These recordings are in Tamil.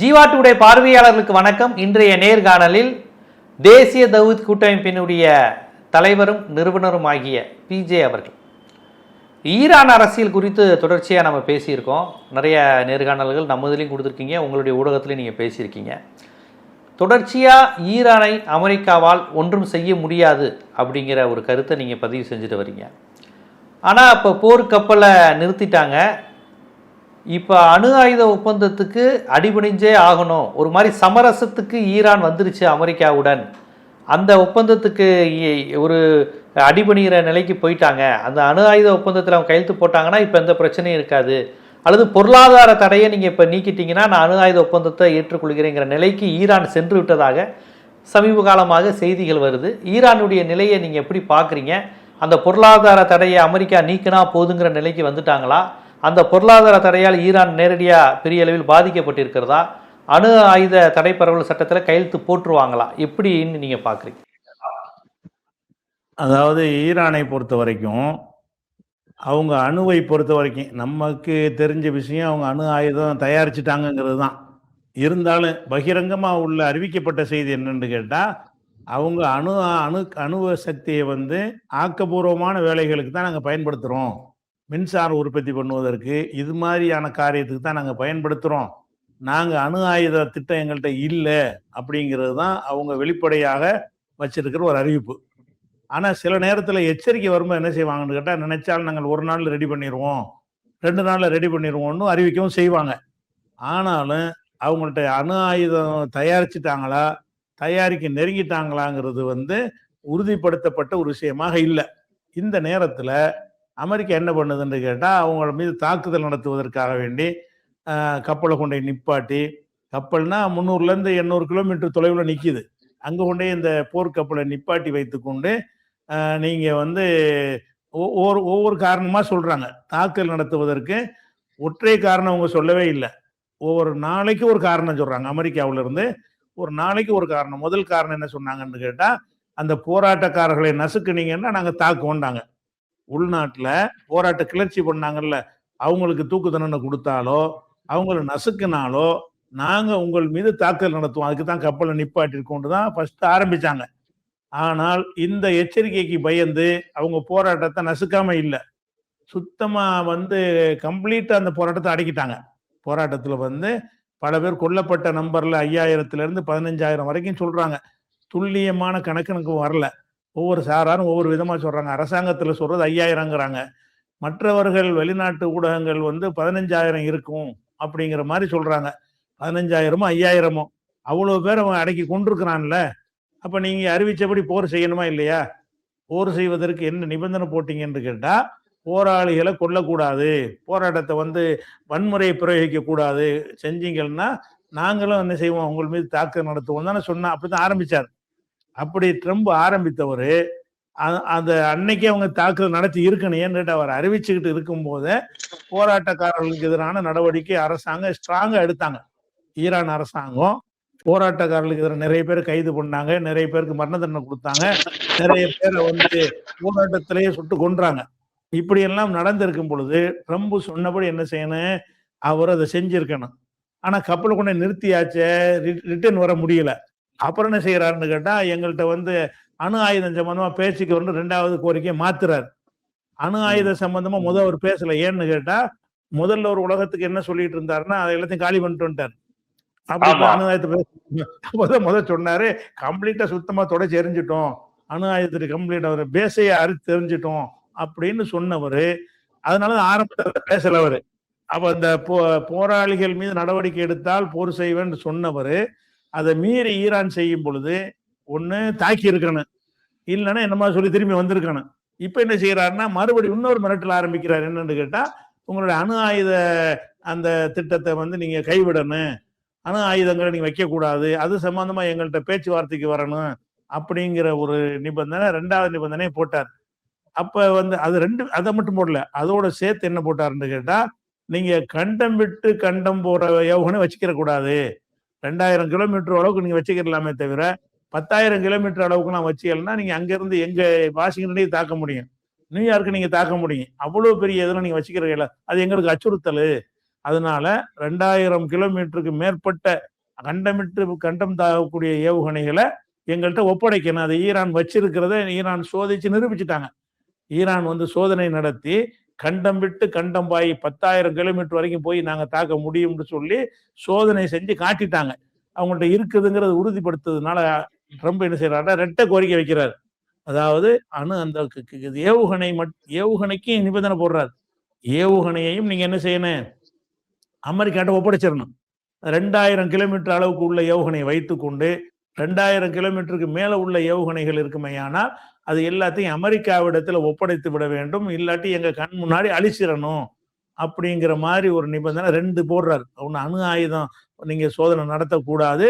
ஜீவா டுடே பார்வையாளர்களுக்கு வணக்கம். இன்றைய நேர்காணலில் தேசிய தௌத் கூட்டமைப்பினுடைய தலைவரும் நிறுவனரும் ஆகிய பிஜே அவர்கள். ஈரான் அரசியல் குறித்து தொடர்ச்சியாக நம்ம பேசியிருக்கோம். நிறைய நேர்காணல்கள் நம்மதுலேயும் கொடுத்துருக்கீங்க. உங்களுடைய ஊடகத்துலையும் நீங்கள் பேசியிருக்கீங்க. தொடர்ச்சியாக ஈரானை அமெரிக்காவால் ஒன்றும் செய்ய முடியாது அப்படிங்கிற ஒரு கருத்தை நீங்கள் பதிவு செஞ்சுட்டு வரீங்க. ஆனால் இப்போ போர்க்கப்பலை நிறுத்திட்டாங்க. இப்போ அணு ஆயுத ஒப்பந்தத்துக்கு அடிபணிஞ்சே ஆகணும். ஒரு மாதிரி சமரசத்துக்கு ஈரான் வந்துருச்சு அமெரிக்காவுடன். அந்த ஒப்பந்தத்துக்கு இ- ஒரு அடிபணிகிற நிலைக்கு போயிட்டாங்க. அந்த அணு ஆயுத ஒப்பந்தத்தில் அவங்க கையெழுத்து போட்டாங்கன்னா இப்போ எந்த பிரச்சனையும் இருக்காது. அல்லது பொருளாதார தடையை நீங்கள் இப்போ நீக்கிட்டீங்கன்னா நான் அணு ஆயுத ஒப்பந்தத்தை ஏற்றுக்கொள்கிறேங்கிற நிலைக்கு ஈரான் சென்று விட்டதாக சமீப காலமாக செய்திகள் வருது. ஈரானுடைய நிலையை நீங்கள் எப்படி பார்க்குறீங்க அந்த பொருளாதார தடையை அமெரிக்கா நீக்கினா போதுங்கிற நிலைக்கு வந்துட்டாங்களா? அந்த பொருளாதார தடையால் ஈரான் நேரடியாக பெரிய அளவில் பாதிக்கப்பட்டிருக்கிறதா? அணு ஆயுத தடை பரவல் சட்டத்தில் கையெழுத்து போட்டுருவாங்களா? எப்படின்னு நீங்கள் பார்க்குறீங்க அதாவது ஈரானை பொறுத்த வரைக்கும் அவங்க அணுவை பொறுத்த வரைக்கும் நமக்கு தெரிஞ்ச விஷயம் அவங்க அணு ஆயுதம் தயாரிச்சிட்டாங்கங்கிறது தான் இருந்தாலும் பகிரங்கமாக உள்ள அறிவிக்கப்பட்ட செய்தி என்னன்னு கேட்டால் அவங்க அணு அணு அணுவ சக்தியை வந்து ஆக்கப்பூர்வமான வேலைகளுக்கு தான் நாங்கள் பயன்படுத்துகிறோம் மின்சாரம் உற்பத்தி பண்ணுவதற்கு இது மாதிரியான காரியத்துக்கு தான் நாங்கள் பயன்படுத்துகிறோம் நாங்கள் அணு ஆயுத திட்டம் எங்கள்கிட்ட இல்லை அப்படிங்கிறது தான் அவங்க வெளிப்படையாக வச்சிருக்கிற ஒரு அறிவிப்பு. ஆனால் சில நேரத்தில் எச்சரிக்கை வரும்போது என்ன செய்வாங்கன்னு கேட்டால் நினைச்சால் நாங்கள் ஒரு நாள் ரெடி பண்ணிடுவோம் ரெண்டு நாளில் ரெடி பண்ணிடுவோம்னு அறிவிக்கவும் செய்வாங்க. ஆனாலும் அவங்கள்ட்ட அணு ஆயுதம் தயாரிச்சிட்டாங்களா தயாரிக்க நெருங்கிட்டாங்களாங்கிறது வந்து உறுதிப்படுத்தப்பட்ட ஒரு விஷயமாக இல்லை. இந்த நேரத்தில் அமெரிக்கா என்ன பண்ணுதுன்னு கேட்டால் அவங்கள மீது தாக்குதல் நடத்துவதற்காக வேண்டி கப்பலை கொண்டு போய் நிப்பாட்டி கப்பல்னா முந்நூறுலேருந்து எண்ணூறு கிலோமீட்டர் தொலைவில் நிற்கிது அங்கே கொண்டே இந்த போர்க்கப்பலை நிப்பாட்டி வைத்துக்கொண்டு நீங்கள் வந்து ஒ- ஒவ்வொரு ஒவ்வொரு காரணமாக சொல்கிறாங்க தாக்குதல் நடத்துவதற்கு ஒற்றை காரணம் அவங்க சொல்லவே இல்லை. ஒவ்வொரு நாளைக்கு ஒரு காரணம் சொல்கிறாங்க அமெரிக்காவுலேருந்து ஒரு நாளைக்கு ஒரு காரணம். முதல் காரணம் என்ன சொன்னாங்கன்னு கேட்டால் அந்த போராட்டக்காரர்களை நசுக்குனீங்கன்னா நாங்க தாக்குவோண்டாங்க உள்நாட்டில் போராட்ட கிளர்ச்சி பண்ணாங்கல்ல அவங்களுக்கு தூக்கு தண்டனை கொடுத்தாலோ அவங்கள நசுக்குனாலோ நாங்கள் உங்கள் மீது தாக்குதல் நடத்துவோம். அதுக்கு தான் கப்பலை நிப்பாட்டிருக்கோண்டு தான் ஃபர்ஸ்ட் ஆரம்பித்தாங்க ஆனால் இந்த எச்சரிக்கைக்கு பயந்து அவங்க போராட்டத்தை நசுக்காமல் இல்லை. சுத்தமாக வந்து கம்ப்ளீட்டாக அந்த போராட்டத்தை அடக்கிட்டாங்க. போராட்டத்தில் வந்து பல பேர் கொல்லப்பட்ட நம்பரில் ஐயாயிரத்துலேருந்து பதினஞ்சாயிரம் வரைக்கும் சொல்கிறாங்க துல்லியமான கணக்கு எனக்கு வரல. ஒவ்வொரு சாராரும் ஒவ்வொரு விதமாக சொல்கிறாங்க அரசாங்கத்தில் சொல்கிறது ஐயாயிரங்கிறாங்க. மற்றவர்கள் வெளிநாட்டு ஊடகங்கள் வந்து பதினஞ்சாயிரம் இருக்கும் அப்படிங்கிற மாதிரி சொல்கிறாங்க பதினஞ்சாயிரமோ ஐயாயிரமோ அவ்வளோ பேர் அவன் அடக்கி கொண்டிருக்கிறான்ல. அப்போ நீங்கள் அறிவித்தபடி போர் செய்யணுமா இல்லையா? போர் செய்வதற்கு என்ன நிபந்தனை போட்டீங்கன்னு கேட்டால் போராளிகளை கொல்லக்கூடாது. போராட்டத்தை வந்து வன்முறையை பிரயோகிக்க கூடாது செஞ்சீங்கன்னா நாங்களும் என்ன செய்வோம்? உங்கள் மீது தாக்கம் நடத்துவோம் தானே சொன்னா அப்படிதான் ஆரம்பிச்சார். அப்படி ட்ரம்ப் ஆரம்பித்தவர் அந்த அன்னைக்கே அவங்க தாக்குதல் நடத்தி இருக்கணும் ஏன்னு அவர் அறிவிச்சுக்கிட்டு இருக்கும்போது போராட்டக்காரர்களுக்கு எதிரான நடவடிக்கை அரசாங்கம் ஸ்ட்ராங்கா எடுத்தாங்க. ஈரான் அரசாங்கம் போராட்டக்காரர்களுக்கு எதிராக நிறைய பேர் கைது பண்ணாங்க நிறைய பேருக்கு மரண தண்டனை கொடுத்தாங்க நிறைய பேரை வந்து போராட்டத்திலேயே சுட்டு கொன்றாங்க. இப்படி எல்லாம் நடந்திருக்கும் பொழுது ட்ரம்ப் சொன்னபடி என்ன செய்யணும்? அவர் அதை செஞ்சிருக்கணும். ஆனா கப்பலை கொண்டு நிறுத்தியாச்சே ரிட்டர்ன் வர முடியல. அப்புறம் என்ன செய்யறாருன்னு கேட்டா எங்கள்கிட்ட வந்து அணு ஆயுதம் சம்பந்தமா பேச்சுக்கு வந்து ரெண்டாவது கோரிக்கையை மாத்துறாரு. அணு ஆயுத சம்பந்தமா முத அவர் பேசல. ஏன்னு கேட்டா முதல்ல ஒரு உலகத்துக்கு என்ன சொல்லிட்டு இருந்தாருன்னா அதை எல்லாத்தையும் காலி பண்ணிட்டு வந்துட்டார் அப்படி. அணு ஆயுதத்தை பேச முத முத சொன்னாரு கம்ப்ளீட்டா சுத்தமா தொடச்சி எரிஞ்சிட்டோம். அணு ஆயுதத்துக்கு கம்ப்ளீட் அவர் பேசைய அறுத்து தெரிஞ்சிட்டோம். அப்படின்னு சொன்னவர் அதனால ஆரம்பத்தில் பேசல அவரு. அப்ப அந்த போ போராளிகள் மீது நடவடிக்கை எடுத்தால் போர் செய்வேன்னு சொன்னவர் அதை மீறி ஈரான் செய்யும் பொழுது ஒன்று தாக்கி இருக்கணும். இல்லைன்னா என்னமா சொல்லி திரும்பி வந்திருக்கணும். இப்போ என்ன செய்கிறாருன்னா மறுபடியும் இன்னொரு மிரட்டல் ஆரம்பிக்கிறார். என்னன்னு கேட்டால் உங்களுடைய அணு ஆயுத அந்த திட்டத்தை வந்து நீங்கள் கைவிடணும். அணு ஆயுதங்களை நீங்கள் வைக்கக்கூடாது. அது சம்மந்தமாக எங்கள்கிட்ட பேச்சுவார்த்தைக்கு வரணும் அப்படிங்கிற ஒரு நிபந்தனை ரெண்டாவது நிபந்தனையை போட்டார். அப்போ வந்து அது ரெண்டு அதை மட்டும் போடல. அதோட சேர்த்து என்ன போட்டாருன்னு கேட்டால் நீங்கள் கண்டம் விட்டு கண்டம் போடுற யோகனை வச்சுக்கிற கூடாது ரெண்டாயிரம் கிலோமீட்டர் அளவுக்கு நீங்க வச்சுக்கிறலாமே தவிர பத்தாயிரம் கிலோமீட்டர் அளவுக்கு நான் வச்சுக்கலன்னா நீங்க அங்கேருந்து எங்கள் எங்க வாஷிங்டனே தாக்க முடியும். நியூயார்க்கு நீங்க தாக்க முடியும். அவ்வளவு பெரிய இதெல்லாம் நீங்க வச்சுக்கிறீங்களா அது எங்களுக்கு அச்சுறுத்தல். அதனால ரெண்டாயிரம் கிலோமீட்டருக்கு மேற்பட்ட கண்டமிட்டு கண்டம் தாக்கக்கூடிய ஏவுகணைகளை எங்கள்கிட்ட ஒப்படைக்கணும். அதை ஈரான் வச்சிருக்கிறத ஈரான் சோதிச்சு நிரூபிச்சிட்டாங்க. ஈரான் வந்து சோதனை நடத்தி கண்டம் விட்டு கண்டம் பாய் பத்தாயிரம் கிலோமீட்டர் வரைக்கும் போய் நாங்கள் தாக்க முடியும்னு சொல்லி சோதனை செஞ்சு காட்டிட்டாங்க. அவங்கள்ட்ட இருக்குதுங்கிறது உறுதிப்படுத்துறதுனால ட்ரம்ப் என்ன செய்யறாருன்னா ரெட்டை கோரிக்கை வைக்கிறார். அதாவது அணு அந்த ஏவுகணை மட் ஏவுகணைக்கு நிபந்தனை போடுறாரு. ஏவுகணையையும் நீங்கள் என்ன செய்யணும்? அமெரிக்காட்ட ஒப்படைச்சிடணும். ரெண்டாயிரம் கிலோமீட்டர் அளவுக்கு உள்ள ஏவுகணையை வைத்துக்கொண்டு ரெண்டாயிரம் கிலோமீட்டருக்கு மேலே உள்ள ஏவுகணைகள் இருக்குமையானால் அது எல்லாத்தையும் அமெரிக்காவிடத்தில் ஒப்படைத்து விட வேண்டும். இல்லாட்டி எங்கள் கண் முன்னாடி அழிச்சிடணும் அப்படிங்கிற மாதிரி ஒரு நிபந்தனை ரெண்டு போடுறாரு. ஒன்று அணு ஆயுதம் நீங்கள் சோதனை நடத்தக்கூடாது.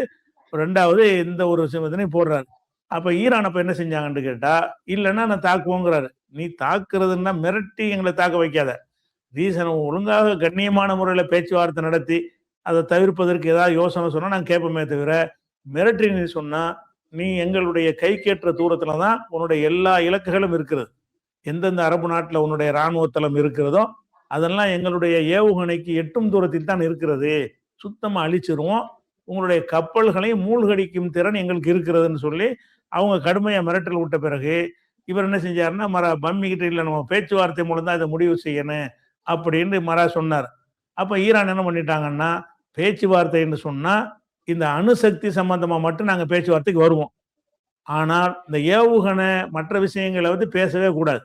ரெண்டாவது இந்த ஒரு நிபந்தனை போடுறாரு. அப்போ ஈரான் அப்போ என்ன செஞ்சாங்கன்னு கேட்டால் இல்லைன்னா நான் தாக்குவோங்கிறாரு. நீ தாக்குறதுன்னா மிரட்டி எங்களை தாக்க வைக்காத. ரீசன் ஒழுங்காக கண்ணியமான முறையில் பேச்சுவார்த்தை நடத்தி அதை தவிர்ப்பதற்கு ஏதாவது யோசனை சொன்னால் நாங்கள் கேட்போமே தவிர மிரட்டி நீ சொன்னா நீ எங்களுடைய கைக்கேற்ற தூரத்துல தான் உன்னுடைய எல்லா இலக்குகளும் இருக்கிறது. எந்தெந்த அரபு நாட்டில் உன்னுடைய இராணுவ தளம் இருக்கிறதோ அதெல்லாம் எங்களுடைய ஏவுகணைக்கு எட்டும் தூரத்தில் தான் இருக்கிறது. சுத்தமாக அழிச்சிருவோம். உங்களுடைய கப்பல்களையும் மூழ்கடிக்கும் திறன் எங்களுக்கு இருக்கிறதுன்னு சொல்லி அவங்க கடுமையாக மிரட்டல் விட்ட பிறகு இவர் என்ன செஞ்சாருன்னா மரா பம்மிக்கிட்ட இல்லை நம்ம பேச்சுவார்த்தை மூலம் தான் இதை முடிவு செய்யணும் அப்படின்னு மரா சொன்னார். அப்போ ஈரான் என்ன பண்ணிட்டாங்கன்னா பேச்சுவார்த்தைன்னு சொன்னால் இந்த அணுசக்தி சம்பந்தமாக மட்டும் நாங்கள் பேச்சுவார்த்தைக்கு வருவோம். ஆனால் இந்த ஏவுகணை மற்ற விஷயங்களை வந்து பேசவே கூடாது.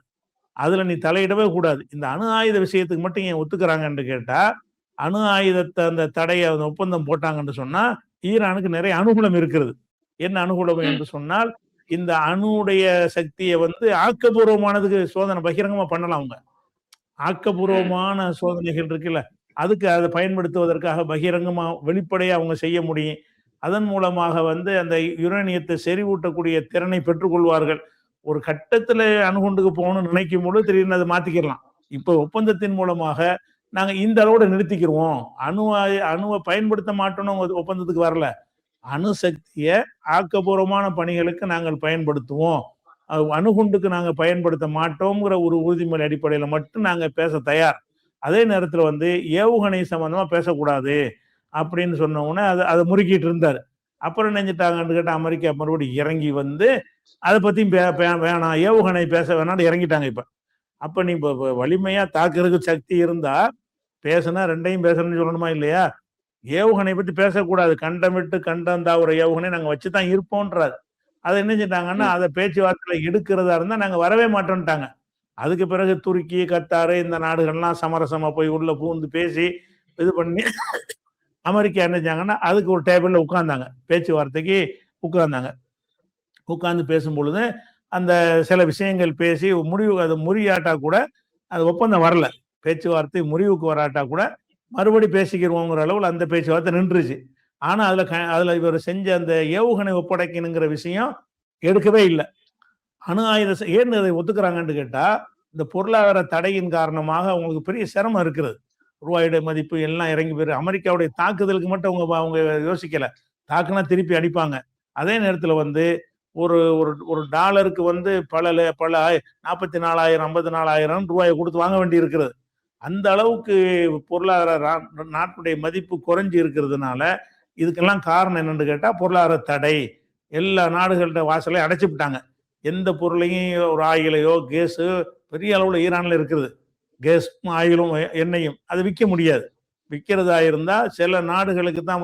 அதில் நீ தலையிடவே கூடாது. இந்த அணு ஆயுத விஷயத்துக்கு மட்டும் ஏன் ஒத்துக்கிறாங்கன்னு கேட்டால் அணு ஆயுதத்தை அந்த தடையை அந்த ஒப்பந்தம் போட்டாங்கன்னு சொன்னால் ஈரானுக்கு நிறைய அனுகூலம் இருக்கிறது. என்ன அனுகூலம் என்று சொன்னால் இந்த அணுடைய சக்தியை வந்து ஆக்கப்பூர்வமானதுக்கு சோதனை பகிரங்கமாக பண்ணலாம் அவங்க. ஆக்கப்பூர்வமான சோதனைகள் இருக்குல்ல. அதுக்கு அதை பயன்படுத்துவதற்காக பகிரங்கமாக வெளிப்படையாக அவங்க செய்ய முடியும். அதன் மூலமாக வந்து அந்த யுரேனியத்தை செறிவூட்டக்கூடிய திறனை பெற்றுக்கொள்வார்கள். ஒரு கட்டத்தில் அணுகுண்டுக்கு போகணும்னு நினைக்கும் பொழுது திடீர்னு அதை மாற்றிக்கிடலாம் இப்போ ஒப்பந்தத்தின் மூலமாக நாங்கள் இந்த அளவோட நிறுத்திக்கிறோம் அணுவை அணுவை பயன்படுத்த மாட்டோம்னு ஒப்பந்தத்துக்கு வரல. அணுசக்தியை ஆக்கப்பூர்வமான பணிகளுக்கு நாங்கள் பயன்படுத்துவோம். அது அணுகுண்டுக்கு நாங்கள் பயன்படுத்த மாட்டோங்கிற ஒரு உறுதிமொழி அடிப்படையில் மட்டும் நாங்கள் பேச தயார். அதே நேரத்துல வந்து ஏவுகணை சம்பந்தமா பேசக்கூடாது அப்படின்னு சொன்ன உடனே அதை அதை முறுக்கிட்டு இருந்தாரு. அப்புறம் நினைஞ்சிட்டாங்கன்னு கேட்ட அமெரிக்கா மறுபடியும் இறங்கி வந்து அதை பத்தியும் பே- வேணாம். ஏவுகணை பேச வேணாம்னு இறங்கிட்டாங்க இப்ப. அப்ப நீ இப்ப- இப்ப வலிமையா தாக்குறதுக்கு சக்தி இருந்தா பேசுனா ரெண்டையும் பேசணும்னு சொல்லணுமா இல்லையா? ஏவுகணை பத்தி பேசக்கூடாது. கண்டமிட்டு கண்டந்தா ஒரு ஏவுகணை நாங்க வச்சுதான் இருப்போன்றாரு. அதை என்ன செஞ்சிட்டாங்கன்னா அதை பேச்சுவார்த்தையில எடுக்கிறதா இருந்தா நாங்க வரவே மாட்டோம்ட்டாங்க அதுக்கு பிறகு துருக்கி கத்தாரு இந்த நாடுகள்லாம் சமரசமா போய் உள்ள பூந்து பேசி இது பண்ணி அமெரிக்கா என்ன செஞ்சாங்கன்னா அதுக்கு ஒரு டேபிள்ல உட்காந்தாங்க பேச்சுவார்த்தைக்கு உட்கார்ந்தாங்க. உட்கார்ந்து பேசும் பொழுது அந்த சில விஷயங்கள் பேசி முடிவு அது முறியாட்டா கூட அது ஒப்பந்தம் வரல. பேச்சுவார்த்தை முறிவுக்கு வராட்டா கூட மறுபடி பேசிக்கிறோங்கிற அளவில் அந்த பேச்சுவார்த்தை நின்றுச்சு. ஆனால் அதில் க- அதில் இவர் செஞ்ச அந்த ஏவுகணை ஒப்படைக்கணுங்கிற விஷயம் எடுக்கவே இல்லை. அணு ஆயுத ஏன் அதை ஒத்துக்கிறாங்கன்னு கேட்டால் இந்த பொருளாதார தடையின் காரணமாக அவங்களுக்கு பெரிய சிரமம் இருக்கிறது. ரூபாயுடைய மதிப்பு எல்லாம் இறங்கி போயிரு. அமெரிக்காவுடைய தாக்குதலுக்கு மட்டும் அவங்க அவங்க யோசிக்கலை. தாக்குனா திருப்பி அடிப்பாங்க. அதே நேரத்தில் வந்து ஒரு ஒரு ஒரு டாலருக்கு வந்து பல ல- பல நாற்பத்தி நாலாயிரம் ஐம்பத்தி நாலாயிரம் ரூபாயை கொடுத்து வாங்க வேண்டி இருக்கிறது. அந்த அளவுக்கு பொருளாதார நாட்டுடைய மதிப்பு குறைஞ்சி இருக்கிறதுனால இதுக்கெல்லாம் காரணம் என்னன்னு கேட்டால் பொருளாதார தடை. எல்லா நாடுகள்கிட்ட வாசலையும் அடைச்சிவிட்டாங்க எந்த பொருளையும் ஒரு ஆயிலையோ கேஸு பெரிய அளவில் ஈரானில் இருக்குது. கேஸும் ஆயிலும் எண்ணெயும். அது விற்க முடியாது. விற்கிறதா இருந்தால் சில நாடுகளுக்கு தான்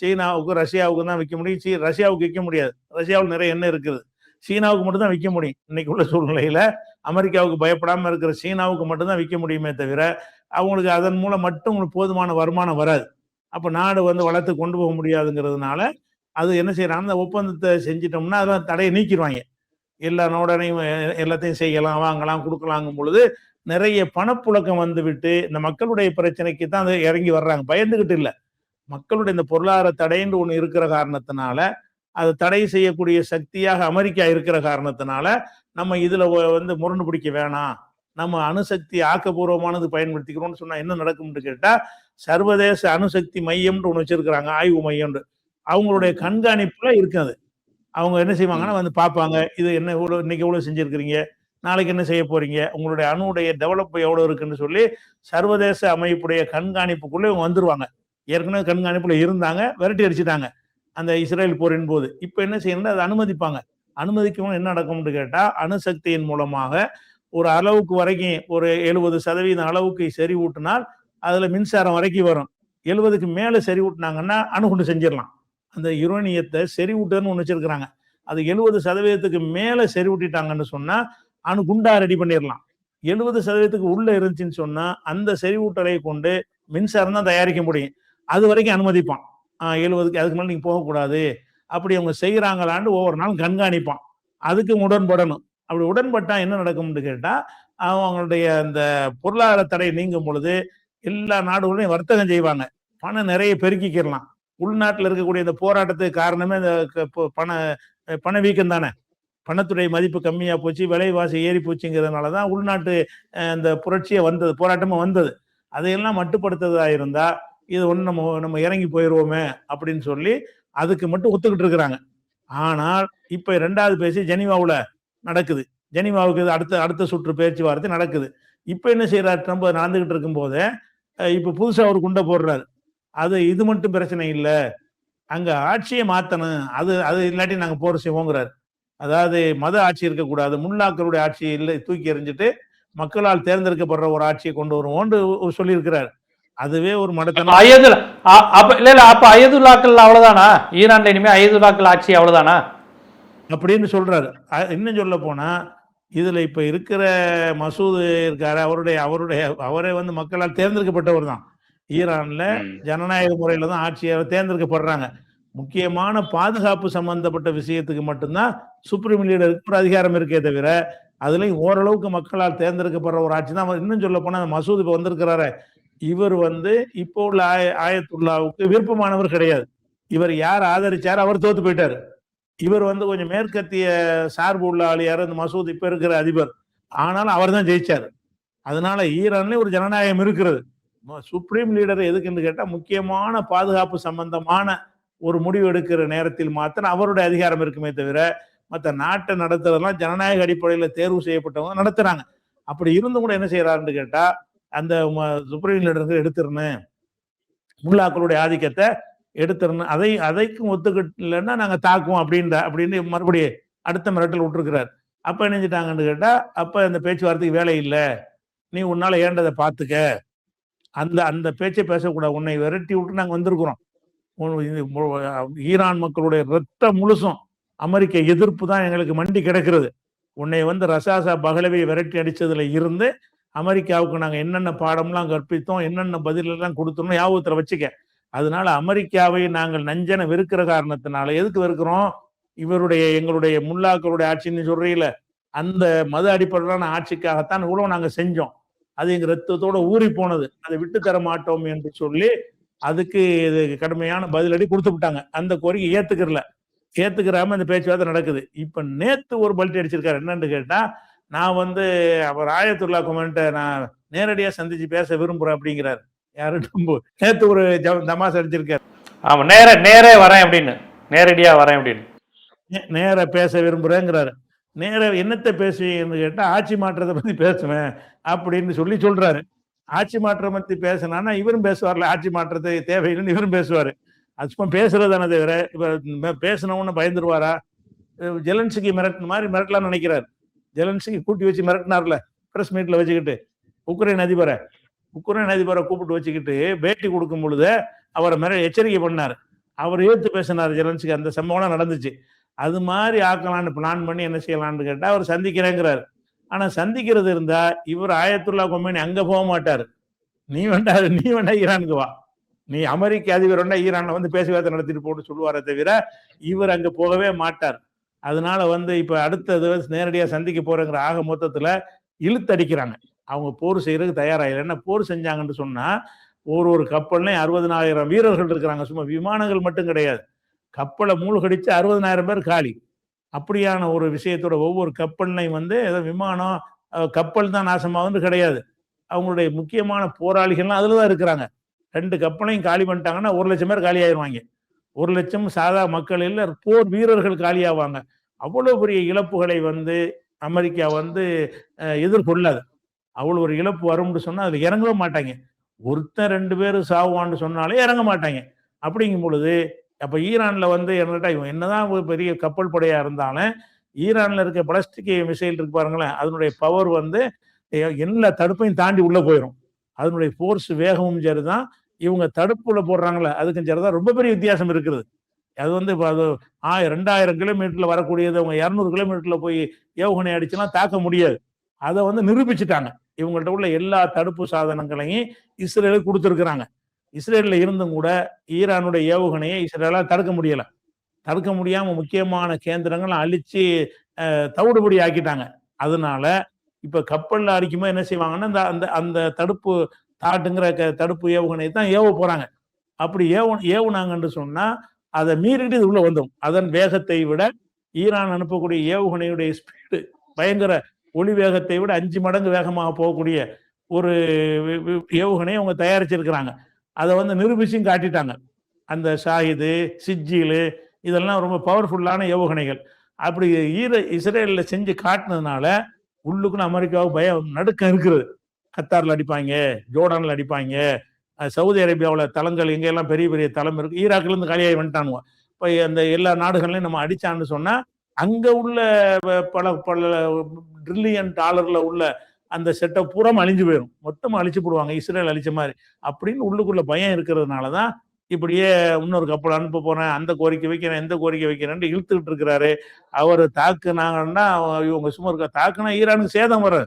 சீனாவுக்கு ரஷ்யாவுக்கு தான் விற்க முடியும். சீ ரஷ்யாவுக்கு விற்க முடியாது. ரஷ்யாவில் நிறைய எண்ணெய் இருக்குது. சீனாவுக்கு மட்டும் தான் விற்க முடியும். இன்னைக்கு உள்ள சூழ்நிலையில் அமெரிக்காவுக்கு பயப்படாமல் இருக்கிற சீனாவுக்கு மட்டும்தான் விற்க முடியுமே தவிர அவங்களுக்கு அதன் மூலம் மட்டும் போதுமான வருமானம் வராது. அப்போ நாடு வந்து வளர்த்து கொண்டு போக முடியாதுங்கிறதுனால அது என்ன செய்யறாங்க அந்த ஒப்பந்தத்தை செஞ்சிட்டோம்னா அதெல்லாம் தடையை நீக்கிடுவாங்க. எல்லா நோடனையும் எல்லாத்தையும் செய்யலாம் வாங்கலாம் கொடுக்கலாங்கும் பொழுது நிறைய பணப்புழக்கம் வந்துவிட்டு இந்த மக்களுடைய பிரச்சனைக்கு தான் அது இறங்கி வர்றாங்க. பயந்துகிட்டு இல்லை. மக்களுடைய இந்த பொருளாதார தடைன்னு ஒன்று இருக்கிற காரணத்தினால அது தடை செய்யக்கூடிய சக்தியாக அமெரிக்கா இருக்கிற காரணத்தினால நம்ம இதில் வந்து முரண்டு பிடிக்க வேணாம். நம்ம அணுசக்தி ஆக்கப்பூர்வமானது பயன்படுத்திக்கிறோம்னு சொன்னால் என்ன நடக்கும்னு கேட்டால் சர்வதேச அணுசக்தி மையம்னு ஒன்று வச்சிருக்கிறாங்க ஆய்வு மையம்னு. அவங்களுடைய கண்காணிப்புல இருக்குது அவங்க என்ன செய்வாங்கன்னா வந்து பார்ப்பாங்க இது என்ன இவ்வளவு இன்னைக்கு எவ்வளவு செஞ்சிருக்கிறீங்க? நாளைக்கு என்ன செய்ய போறீங்க? உங்களுடைய அணுவுடைய டெவலப் எவ்வளவு இருக்குன்னு சொல்லி சர்வதேச அமைப்புடைய கண்காணிப்புக்குள்ள இவங்க வந்துருவாங்க. ஏற்கனவே கண்காணிப்புல இருந்தாங்க விரட்டி அடிச்சுட்டாங்க அந்த இஸ்ரேல் போரின் போது. இப்ப என்ன செய்யணும்னா அதை அனுமதிப்பாங்க. அனுமதிக்கவும் என்ன நடக்கும்னு கேட்டா அணுசக்தியின் மூலமாக ஒரு அளவுக்கு வரைக்கும் ஒரு எழுபது சதவீதம் அளவுக்கு செறிவூட்டினால் அதுல மின்சாரம் வரைக்கும் வரும். எழுபதுக்கு மேல செறிவூட்டினாங்கன்னா அணுகுண்டு செஞ்சிடலாம். அந்த யுரேனியத்தை செறிவூட்டுன்னு ஒன்று வச்சிருக்கிறாங்க அது எழுபது சதவீதத்துக்கு மேலே செறிவூட்டிட்டாங்கன்னு சொன்னால் அணு குண்டா ரெடி பண்ணிடலாம். எழுபது சதவீதத்துக்கு உள்ளே இருந்துச்சுன்னு சொன்னால் அந்த செறிவூட்டலை கொண்டு மின்சாரம் தான் தயாரிக்க முடியும். அது வரைக்கும் அனுமதிப்பான். எழுபதுக்கு அதுக்கு மேலே நீங்கள் போகக்கூடாது. அப்படி அவங்க செய்கிறாங்களான்னு ஒவ்வொரு நாளும் கண்காணிப்பான். அதுக்கு உடன்படணும். அப்படி உடன்பட்டா என்ன நடக்கும்னு கேட்டால் அவங்களுடைய அந்த பொருளாதார தடை நீங்கும் பொழுது எல்லா நாடுகளையும் வர்த்தகம் செய்வாங்க. பணம் நிறைய பெருக்கிக்கிறலாம் உள்நாட்டில் இருக்கக்கூடிய இந்த போராட்டத்துக்கு காரணமே இந்த பண பணவீக்கம் தானே? பணத்துடைய மதிப்பு கம்மியாக போச்சு விலைவாசி ஏறி போச்சுங்கிறதுனால தான் உள்நாட்டு இந்த புரட்சியை வந்தது போராட்டமும் வந்தது. அதையெல்லாம் மட்டுப்படுத்துறதா இருந்தால் இது ஒன்று நம்ம நம்ம இறங்கி போயிடுவோமே அப்படின்னு சொல்லி அதுக்கு மட்டும் ஒத்துக்கிட்டு இருக்கிறாங்க. ஆனால் இப்போ ரெண்டாவது பேசி ஜெனிவாவில் நடக்குது. ஜெனிவாவுக்கு இது அடுத்த அடுத்த சுற்று பேச்சுவார்த்தை நடக்குது. இப்போ என்ன செய்கிறார் ட்ரம்ப்? நடந்துகிட்டு இருக்கும்போது இப்போ புதுசாக அவர் ஒரு குண்டை போடுறாரு. அது இது மட்டும் பிரச்சனை இல்லை. அங்க ஆட்சியை மாத்தணும். அது அது இல்லாட்டி நாங்க போர் செய்வோங்கிறாரு. அதாவது மத ஆட்சி இருக்கக்கூடாது. முல்லாக்களுடைய ஆட்சி இல்லை தூக்கி எறிஞ்சிட்டு மக்களால் தேர்ந்தெடுக்கப்படுற ஒரு ஆட்சியை கொண்டு வருவோம்னு சொல்லியிருக்கிறார். அதுவே ஒரு மடத்தனம் அயதுல்லா அப்ப இல்ல இல்ல அப்ப அயதுல்லாக்கள் அவ்வளவுதானா? ஈரான்ல இனிமே அயதுல்லாக்கள் ஆட்சி அவ்வளவுதானா? அப்படின்னு சொல்றாரு. இன்னும் சொல்ல போனா இதுல இப்ப இருக்கிற மசூது இருக்காரு அவருடைய அவருடைய அவரே வந்து மக்களால் தேர்ந்தெடுக்கப்பட்டவர் தான். ஈரான்ல ஜனநாயக முறையில தான் ஆட்சியாளர் தேர்ந்தெடுக்கப்படுறாங்க. முக்கியமான பாதுகாப்பு சம்பந்தப்பட்ட விஷயத்துக்கு மட்டும்தான் சுப்ரீம் லீடருக்கு ஒரு அதிகாரம் இருக்கே தவிர அதுலயும் ஓரளவுக்கு மக்களால் தேர்ந்தெடுக்கப்படுற ஒரு ஆட்சி தான். இன்னும் சொல்ல போனா அந்த மசூத் இப்ப வந்திருக்கிறாரு. இவர் வந்து இப்போ உள்ள ஆய ஆயத்துல்லாவுக்கு விருப்பமானவர் கிடையாது. இவர் யார் ஆதரிச்சாரு அவர் தோத்து போயிட்டாரு. இவர் வந்து கொஞ்சம் மேற்கத்திய சார்பு உள்ள ஆள் யார் இந்த மசூத் இப்ப இருக்கிற அதிபர். ஆனாலும் அவர் தான் ஜெயிச்சாரு. அதனால ஈரான்ல ஒரு ஜனநாயகம் இருக்கிறது. சுப்ரீம் லீடர் எதுக்குன்னு கேட்டால் முக்கியமான பாதுகாப்பு சம்பந்தமான ஒரு முடிவு எடுக்கிற நேரத்தில் மாத்திரம் அவருடைய அதிகாரம் இருக்குமே தவிர மற்ற நாட்டை நடத்துறதெல்லாம் ஜனநாயக அடிப்படையில் தேர்வு செய்யப்பட்டவங்க நடத்துறாங்க. அப்படி இருந்தும் கூட என்ன செய்யறாருன்னு கேட்டா அந்த சுப்ரீம் லீடருக்கு எடுத்துருன்னு முல்லாக்களுடைய ஆதிக்கத்தை எடுத்துருன்னு அதை அதைக்கும் ஒத்துக்கிட்டலன்னா நாங்கள் தாக்குவோம் அப்படின்ற அப்படின்னு மறுபடியும் அடுத்த மிரட்டல் விட்டுருக்கிறார். அப்போ என்ன செஞ்சிட்டாங்கன்னு கேட்டால் அப்போ அந்த பேச்சுவார்த்தைக்கு வேலை இல்லை. நீ உன்னால் ஏண்டதை பார்த்துக்க? அந்த அந்த பேச்சை பேசக்கூடாது. உன்னை விரட்டி விட்டு நாங்கள் வந்திருக்கிறோம். ஈரான் மக்களுடைய ரத்தம் முழுசும் அமெரிக்க எதிர்ப்பு தான் எங்களுக்கு மண்டி கிடக்கிறது. உன்னை வந்து ரசாசா பகலவை விரட்டி அடித்ததில் இருந்து அமெரிக்காவுக்கு நாங்கள் என்னென்ன பாடம்லாம் கற்பித்தோம் என்னென்ன பதிலெல்லாம் கொடுத்தோம்னு யாபகத்தில் வச்சுக்க. அதனால அமெரிக்காவை நாங்கள் நஞ்சனை வெறுக்கிற காரணத்தினால எதுக்கு வெறுக்கிறோம்? இவருடைய எங்களுடைய முல்லாக்களுடைய ஆட்சின்னு சொல்றீல அந்த மத அடிப்படையிலான ஆட்சிக்காகத்தான் இவ்வளவு நாங்கள் செஞ்சோம். அது எங்க ரத்தத்தோட ஊறி போனது. அதை விட்டு தர மாட்டோம் என்று சொல்லி அதுக்கு இது கடுமையான பதிலடி கொடுத்து விட்டாங்க. அந்த கோரிக்கை ஏத்துக்கிறல. ஏத்துக்கிறாம இந்த பேச்சுவார்த்தை நடக்குது. இப்ப நேத்து ஒரு பல்ட்டி அடிச்சிருக்காரு. என்னன்னு கேட்டா நான் வந்து அவர் ஆயத்துல்லா குமன்ட்ட நான் நேரடியா சந்திச்சு பேச விரும்புறேன் அப்படிங்கிறாரு. யாரு டம்பு நேத்து ஒரு தமாஸ் அடிச்சிருக்காரு. ஆமா நேர நேரே வரேன் அப்படின்னு. நேரடியா வரேன் அப்படின்னு. நேர பேச விரும்புறேங்கிறாரு. நேர என்னத்தை பேசுவீங்கன்னு கேட்டால் ஆட்சி மாற்றத்தை பற்றி பேசுவேன் அப்படின்னு சொல்லி சொல்கிறாரு ஆட்சி மாற்றம் பற்றி பேசினான்னா இவரும் பேசுவார்ல ஆட்சி மாற்றத்தை தேவையில்லைன்னு இவரும் பேசுவார். அது சும்மா பேசுறதானே தவிர இப்போ பேசினவன்னு பயந்துருவாரா? ஜெலன்ஸுக்கு மிரட்டின மாதிரி மிரட்டலாம்னு நினைக்கிறார். ஜெலன்ஸுக்கு கூட்டி வச்சு மிரட்டினார்ல பிரஸ் மீட்டில் வச்சுக்கிட்டு. உக்ரைன் அதிபரை உக்ரைன் அதிபரை கூப்பிட்டு வச்சுக்கிட்டு பேட்டி கொடுக்கும் பொழுது அவரை மிர எச்சரிக்கை பண்ணார். அவர் ஏற்று பேசினார் ஜெலன்ஸுக்கு அந்த சம்பவம்லாம் நடந்துச்சு. அது மாதிரி ஆக்கலான்னு பிளான் பண்ணி என்ன செய்யலான்னு கேட்டால் அவர் சந்திக்கிறேங்கிறார். ஆனா சந்திக்கிறது இருந்தால் இவர் ஆயத்துல்லா கொமேனி அங்கே போக மாட்டார். நீ வேண்டா நீ வேண்டா ஈரானுக்கு வா. நீ அமெரிக்க அதிபர் வேண்டா ஈரானில் வந்து பேச்சுவார்த்தை நடத்திட்டு போட்டு சொல்லுவாரே தவிர இவர் அங்கே போகவே மாட்டார். அதனால வந்து இப்போ அடுத்தது நேரடியாக சந்திக்க போறேங்கிற ஆக மொத்தத்தில் இழுத்தடிக்கிறாங்க. அவங்க போர் செய்யறதுக்கு தயாராகல. என்ன போர் செஞ்சாங்கன்னு சொன்னால் ஒரு ஒரு கப்பல்லையும் அறுபதனாயிரம் வீரர்கள் இருக்கிறாங்க. சும்மா விமானங்கள் மட்டும் கிடையாது. கப்பலை மூழ்கடிச்சு அறுபதனாயிரம் பேர் காலி. அப்படியான ஒரு விஷயத்தோட ஒவ்வொரு கப்பல்லையும் வந்து ஏதோ விமானம் கப்பல் தான் நாசமாகுன்னு கிடையாது. அவங்களுடைய முக்கியமான போராளிகள்லாம் அதில் தான் இருக்கிறாங்க. ரெண்டு கப்பலையும் காலி பண்ணிட்டாங்கன்னா ஒரு லட்சம் பேர் காலி ஆயிடுவாங்க ஒரு லட்சம் சாதா மக்கள் இல்லை போர் வீரர்கள் காலியாவாங்க அவ்வளோ பெரிய இழப்புகளை வந்து அமெரிக்கா வந்து எதிர்கொள்ளாது. அவ்வளோ ஒரு இழப்பு வரும்னு சொன்னால் அதில் இறங்கவே மாட்டாங்க. ஒருத்தன் ரெண்டு பேர் சாவான்னு சொன்னாலே இறங்க மாட்டாங்க. அப்படிங்கும் பொழுது அப்ப ஈரான்ல வந்து என்னட்டா இவன் என்னதான் ஒரு பெரிய கப்பல் படையா இருந்தாலும் ஈரான்ல இருக்க பலஸ்டிக் மிசைல் இருக்கு பாருங்களேன் அதனுடைய பவர் வந்து எல்லா தடுப்பையும் தாண்டி உள்ள போயிடும் அதனுடைய ஃபோர்ஸ் வேகமும் சரிதான். இவங்க தடுப்புல போடுறாங்களே அதுக்கும் சரிதான். ரொம்ப பெரிய வித்தியாசம் இருக்குது. அது வந்து இப்போ அது ஆயிரம் ரெண்டாயிரம் கிலோமீட்டர்ல வரக்கூடியது அவங்க இரநூறு கிலோமீட்டர்ல போய் ஏவுகணை அடிச்சுலாம் தாக்க முடியாது. அதை வந்து நிரூபிச்சுட்டாங்க. இவங்கள்ட்ட உள்ள எல்லா தடுப்பு சாதனங்களையும் இஸ்ரேலுக்கு கொடுத்துருக்குறாங்க. இஸ்ரேலில் இருந்தும் கூட ஈரானுடைய ஏவுகணையை இஸ்ரேலால் தடுக்க முடியலை. தடுக்க முடியாமல் முக்கியமான கேந்திரங்களை அழித்து தவிடுபடி ஆக்கிட்டாங்க. அதனால இப்போ கப்பலில் அடிக்கும்போது என்ன செய்வாங்கன்னா இந்த அந்த அந்த தடுப்பு தாட்டுங்கிற க- தடுப்பு ஏவுகணையை தான் ஏவ போகிறாங்க அப்படி ஏவு ஏவுனாங்கன்னு சொன்னால் அதை மீறிட்டு இது உள்ளே வந்துடும். அதன் வேகத்தை விட ஈரான் அனுப்பக்கூடிய ஏவுகணையுடைய ஸ்பீடு பயங்கர ஒளி வேகத்தை விட அஞ்சு மடங்கு வேகமாக போகக்கூடிய ஒரு ஏவுகணையை அவங்க தயாரிச்சிருக்கிறாங்க. அதை வந்து நிரூபிச்சும் காட்டிட்டாங்க. அந்த ஷாஹிது சிஜிலு இதெல்லாம் ரொம்ப பவர்ஃபுல்லான ஏவுகணைகள். அப்படி ஈர இஸ்ரேலில் செஞ்சு காட்டினதுனால உள்ளுக்குன்னு அமெரிக்காவுக்கு பயம் நடுக்கம் இருக்கிறது கத்தாரில் அடிப்பாங்க ஜோர்டானில் அடிப்பாங்க சவுதி அரேபியாவில் தளங்கள் எங்கெல்லாம் பெரிய பெரிய தளம் இருக்கு. ஈராக்லேருந்து காலியாகி வந்துட்டானுங்க. இப்போ அந்த எல்லா நாடுகள்லையும் நம்ம அடித்தான்னு சொன்னால் அங்கே உள்ள பல பல ட்ரில்லியன் டாலரில் உள்ள அந்த செட்டை பூரா அழிஞ்சு போயிடும் மொத்தமாக அழிச்சு போடுவாங்க. இஸ்ரேல் அழிச்ச மாதிரி. அப்படின்னு உள்ளுக்குள்ள பயம் இருக்கிறதுனால தான் இப்படியே இன்னொரு கப்பல் அனுப்ப போறேன். அந்த கோரிக்கை வைக்கிறேன் எந்த கோரிக்கை வைக்கிறேன்னு இழுத்துக்கிட்டு இருக்கிறாரு. அவர் தாக்குனாங்கன்னா இவங்க சும்மா இருக்க தாக்குனா ஈரானுக்கு சேதம் வராது.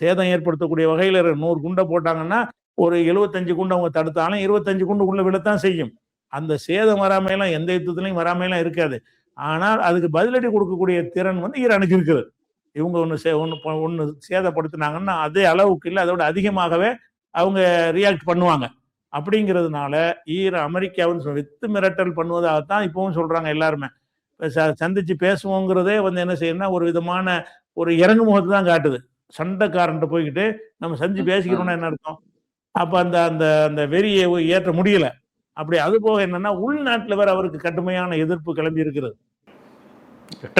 சேதம் ஏற்படுத்தக்கூடிய வகையில் நூறு குண்டை போட்டாங்கன்னா ஒரு எழுபத்தஞ்சு குண்டு அவங்க தடுத்தாலும் இருபத்தஞ்சு குண்டு உள்ள விழத்தான் செய்யும். அந்த சேதம் வராமையெல்லாம் எந்த யுத்தத்துலையும் வராமையெல்லாம் இருக்காது. ஆனால் அதுக்கு பதிலடி கொடுக்கக்கூடிய திறன் வந்து ஈரானுக்கு இருக்குது. இவங்க ஒன்று சே ஒன்று ஒன்று சேதப்படுத்தினாங்கன்னா அதே அளவுக்கு இல்லை அதோட அதிகமாகவே அவங்க ரியாக்ட் பண்ணுவாங்க. அப்படிங்கிறதுனால ஈர அமெரிக்காவுன்னு வித்து மிரட்டல் பண்ணுவதாகத்தான் இப்பவும் சொல்றாங்க எல்லாருமே. இப்போ ச- சந்திச்சு பேசுவோங்கிறதே வந்து என்ன செய்யணும்னா ஒரு விதமான ஒரு இறங்கு முகத்தை தான் காட்டுது. சண்டைக்காரன்ட்ட போய்கிட்டு நம்ம சந்திச்சு பேசிக்கிறோம்னா என்ன அர்த்தம்? அப்ப அந்த அந்த அந்த வெறியை ஏற்ற முடியல. அப்படி அது போக என்னன்னா உள்நாட்டில் வேற அவருக்கு கடுமையான எதிர்ப்பு கிளம்பி இருக்கிறது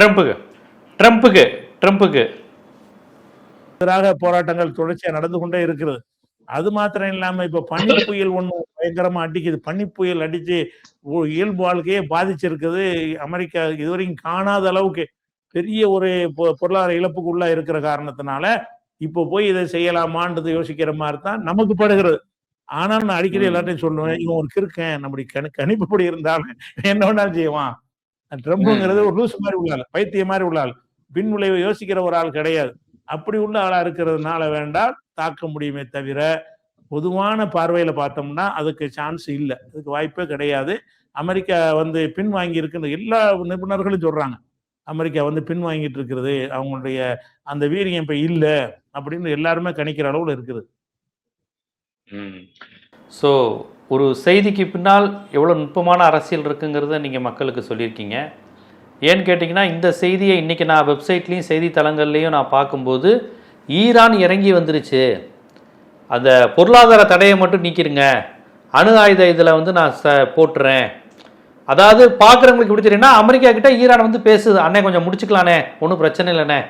ட்ரம்ப்புக்கு. ட்ரம்ப்புக்கு ட்ரம்ப்புக்கு எதிராக போராட்டங்கள் தொடர்ச்சியா நடந்து கொண்டே இருக்கிறது. அது மாத்திரம் இல்லாம இப்ப பனி புயல் ஒண்ணு பயங்கரமா அடிக்குது. பனி புயல் அடிச்சு இயல்பு வாழ்க்கையே பாதிச்சிருக்குது. அமெரிக்கா இதுவரைக்கும் காணாத அளவுக்கு பெரிய ஒரு பொருளாதார இழப்புக்கு உள்ள இருக்கிற காரணத்தினால இப்போ போய் இதை செய்யலாமான்றது யோசிக்கிற மாதிரி தான் நமக்கு படுகிறது. ஆனால் நான் அடிக்கடி. எல்லாத்தையும் சொல்லுவேன் இவன் ஒரு கிறுக்கன். நம்முடைய கணி கணிப்புப்படி இருந்தாலும் என்ன வேணாலும் செய்வான். ட்ரம்ப்ங்கிறது ஒரு லூஸ் மாதிரி உள்ள ஆள் பைத்திய மாதிரி உள்ள ஆள். பின் விளைவை யோசிக்கிற ஒரு ஆள் கிடையாது. அப்படி உள்ள ஆளாக இருக்கிறதுனால வேண்டாம் தாக்க முடியுமே தவிர பொதுவான பார்வையில் பார்த்தோம்னா அதுக்கு சான்ஸ் இல்லை. அதுக்கு வாய்ப்பே கிடையாது. அமெரிக்கா வந்து பின் வாங்கி இருக்குன்னு எல்லா நிபுணர்களும் சொல்கிறாங்க அமெரிக்கா வந்து பின் வாங்கிட்டு இருக்கிறது அவங்களுடைய அந்த வீரியம் இப்போ இல்லை அப்படின்னு எல்லாருமே கணிக்கிற அளவில் இருக்குது. ஸோ ஒரு செய்திக்கு பின்னால் எவ்வளோ நுட்பமான அரசியல் இருக்குங்கிறத நீங்கள் மக்களுக்கு சொல்லியிருக்கீங்க. ஏன்னு கேட்டிங்கன்னா இந்த செய்தியை இன்றைக்கி நான் வெப்சைட்லேயும் செய்தித்தளங்கள்லேயும் நான் பார்க்கும்போது ஈரான் இறங்கி வந்துருச்சு. அந்த பொருளாதார தடையை மட்டும் நீக்கிருங்க அணு ஆயுத இதில் வந்து நான் ச போட்டுறேன். அதாவது பார்க்குறவங்களுக்கு பிடிச்சிருன்னா அமெரிக்கா கிட்ட ஈரான் வந்து பேசுது. அண்ணே கொஞ்சம் முடிச்சுக்கலானே ஒன்றும் பிரச்சனை இல்லைண்ணே.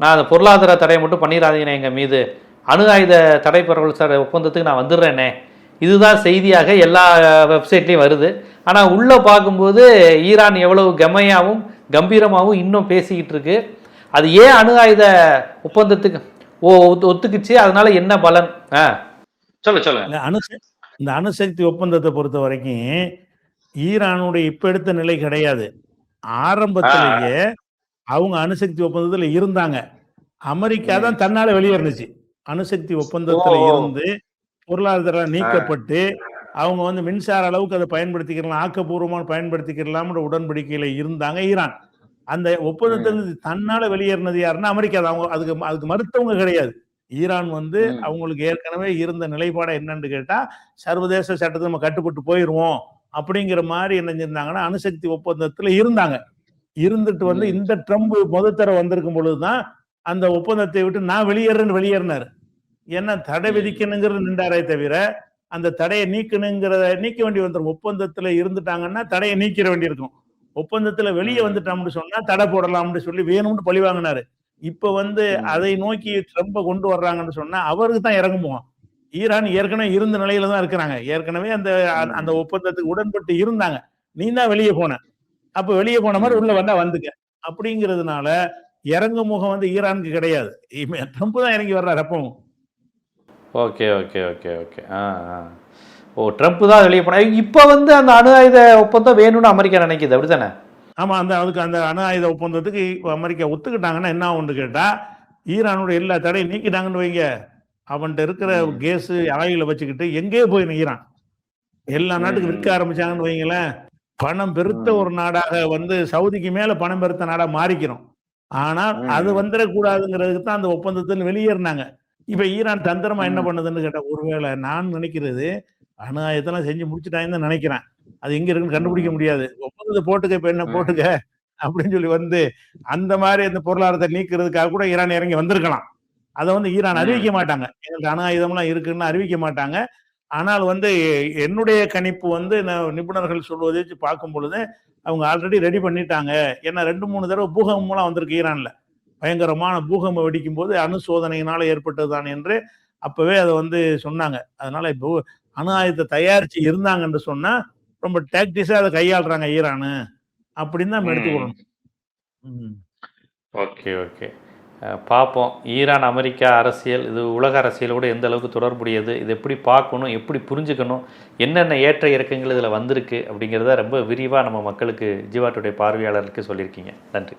நான் அந்த பொருளாதார தடையை மட்டும் பண்ணிடாதீங்கண்ணே எங்கள் மீது. அணு ஆயுத தடை பரவல் சார் ஒப்பந்தத்துக்கு நான் வந்துடுறேனே இதுதான் செய்தியாக எல்லா வெப்சைட்லேயும் வருது. ஆனால் உள்ளே பார்க்கும்போது ஈரான் எவ்வளவு கமையாகவும் கம்பீரமாகவும் இன்னும் பேசிக்கிட்டு இருக்கு. அது ஏன் அணு ஆயுத ஒப்பந்தத்துக்கு ஓ ஒத்து- ஒத்துக்குச்சு? அதனால என்ன பலன்? ஆ. சொல்லு இல்ல அணுசக்தி இந்த அணுசக்தி ஒப்பந்தத்தை பொறுத்த வரைக்கும் ஈரானுடைய இப்ப எடுத்த நிலை கிடையாது. ஆரம்பத்திலேயே அவங்க அணுசக்தி ஒப்பந்தத்துல இருந்தாங்க. அமெரிக்கா தான் தன்னால வெளியேறினுச்சு அணுசக்தி ஒப்பந்தத்துல. இருந்து பொருளாதாரம் நீக்கப்பட்டு அவங்க வந்து மின்சார அளவுக்கு அதை பயன்படுத்திக்கலாம் ஆக்கப்பூர்வமான பயன்படுத்திக்கலாம்ன்ற உடன்படிக்கையில இருந்தாங்க ஈரான் அந்த ஒப்பந்தத்திலிருந்து தன்னால வெளியேறினது யாருன்னா அமெரிக்கா தான் அவங்க அதுக்கு அதுக்கு மறுத்தவங்க கிடையாது ஈரான் வந்து. அவங்களுக்கு ஏற்கனவே இருந்த நிலைப்பாடு என்னன்னு கேட்டா சர்வதேச சட்டத்தை நம்ம கட்டுப்பட்டு போயிருவோம் அப்படிங்கிற மாதிரி என்ன செஞ்சிருந்தாங்கன்னா அணுசக்தி ஒப்பந்தத்துல இருந்தாங்க இருந்துட்டு வந்து. இந்த ட்ரம்ப் முதத்தர வந்திருக்கும் பொழுதுதான் அந்த ஒப்பந்தத்தை விட்டு நான் வெளியேறேன்னு வெளியேறினாரு ஏன்னா தடை. விதிக்கணுங்கிறது நின்றாரே தவிர அந்த தடையை நீக்கணுங்கிறத நீக்க வேண்டி வந்துடும் ஒப்பந்தத்துல இருந்துட்டாங்கன்னா தடையை நீக்கிற வேண்டியிருக்கும். ஒப்பந்தத்துல வெளியே. வந்துட்டோம்னு சொன்னா தடை போடலாம்னு சொல்லி வேணும்னு பழி வாங்கினாரு. இப்ப வந்து. அதை நோக்கி ட்ரம்ப கொண்டு வர்றாங்கன்னு சொன்னா அவருக்கு தான் இறங்குமோ ஈரான் ஏற்கனவே இருந்த நிலையில தான் இருக்கிறாங்க. ஏற்கனவே அந்த. அந்த ஒப்பந்தத்துக்கு உடன்பட்டு இருந்தாங்க. நீ தான் வெளியே போன. அப்ப வெளியே போன மாதிரி உள்ள வந்தா வந்துக்க. அப்படிங்கிறதுனால இறங்கு முகம் வந்து ஈரானுக்கு கிடையாது. ட்ரம்ப் தான் இறங்கி வர்றாரு அப்பவும். Okay okay okay okay. ஆ ஆ. ஓ ட்ரம்ப் தான் வெளியே போனாங்க இப்போ வந்து அந்த அணு ஆயுத ஒப்பந்தம் வேணும்னு அமெரிக்கா நினைக்குது. அப்படிதானே ஆமா அந்த அதுக்கு அந்த அணு ஆயுத ஒப்பந்தத்துக்கு அமெரிக்கா ஒத்துக்கிட்டாங்கன்னா என்ன ஆகும்னு கேட்டா ஈரானுடைய எல்லா தடையும் நீக்கிட்டாங்கன்னு வைங்க. அவன்கிட்ட இருக்கிற. கேஸ் ஆயில வச்சுக்கிட்டு எங்கேயோ போய் ஈரான். எல்லா நாட்டுக்கு ம். விற்க ஆரம்பிச்சாங்கன்னு வைங்களேன். பணம் பெருத்த. ஒரு நாடாக வந்து சவுதிக்கு மேல பணம் பெருத்த நாடா மாறிக்கிறோம் ஆனால். அது வந்துடக்கூடாதுங்கிறதுக்கு தான் அந்த ஒப்பந்தத்தில் வெளியேறினாங்க. இப்ப ஈரான் தந்திரமா என்ன. பண்ணுதுன்னு கேட்டா ஒருவேளை நான் நினைக்கிறது அணு ஆயுதத்தெல்லாம் செஞ்சு முடிச்சுட்டாங்கன்னு நினைக்கிறேன் அது எங்க இருக்குன்னு கண்டுபிடிக்க. முடியாது ஒப்பந்தத்தை போட்டுக்க இப்ப என்ன. போட்டுக்க அப்படின்னு சொல்லி வந்து அந்த மாதிரி அந்த பொருளாதாரத்தை நீக்கிறதுக்காக கூட ஈரான் இறங்கி வந்திருக்கலாம் அதை வந்து ஈரான். அறிவிக்க மாட்டாங்க எங்களுக்கு அணு ஆயுதம்லாம் இருக்குன்னு அறிவிக்க மாட்டாங்க ஆனால் வந்து என்னுடைய கணிப்பு வந்து நிபுணர்கள் சொல்வதை வச்சு பார்க்கும் பொழுது அவங்க ஆல்ரெடி ரெடி பண்ணிட்டாங்க ஏன்னா ரெண்டு மூணு தடவை பூகம்பம்லாம் வந்திருக்கு ஈரான்ல பயங்கரமான பூகம்பம் வெடிக்கும் போது அணு சோதனையினால ஏற்பட்டதுதான் என்று அப்பவே அதை வந்து சொன்னாங்க. அதனால இப்போ அணு ஆயுதத்தை தயாரிச்சு இருந்தாங்கன்னு சொன்னா ரொம்ப டாக்டிஸா அதை கையாளுறாங்க ஈரானு அப்படின்னு தான் நம்ம எடுத்துக்கணும் ம். Okay okay. பார்ப்போம் ஈரான் அமெரிக்கா அரசியல் இது உலக அரசியலோடு எந்த அளவுக்கு தொடர்புடையது இது எப்படி பார்க்கணும் எப்படி புரிஞ்சுக்கணும் என்னென்ன ஏற்ற இறக்கங்கள் இதில் வந்திருக்கு அப்படிங்கிறத ரொம்ப விரிவாக நம்ம மக்களுக்கு ஜீவாட்டுடைய பார்வையாளருக்கு சொல்லியிருக்கீங்க. நன்றி.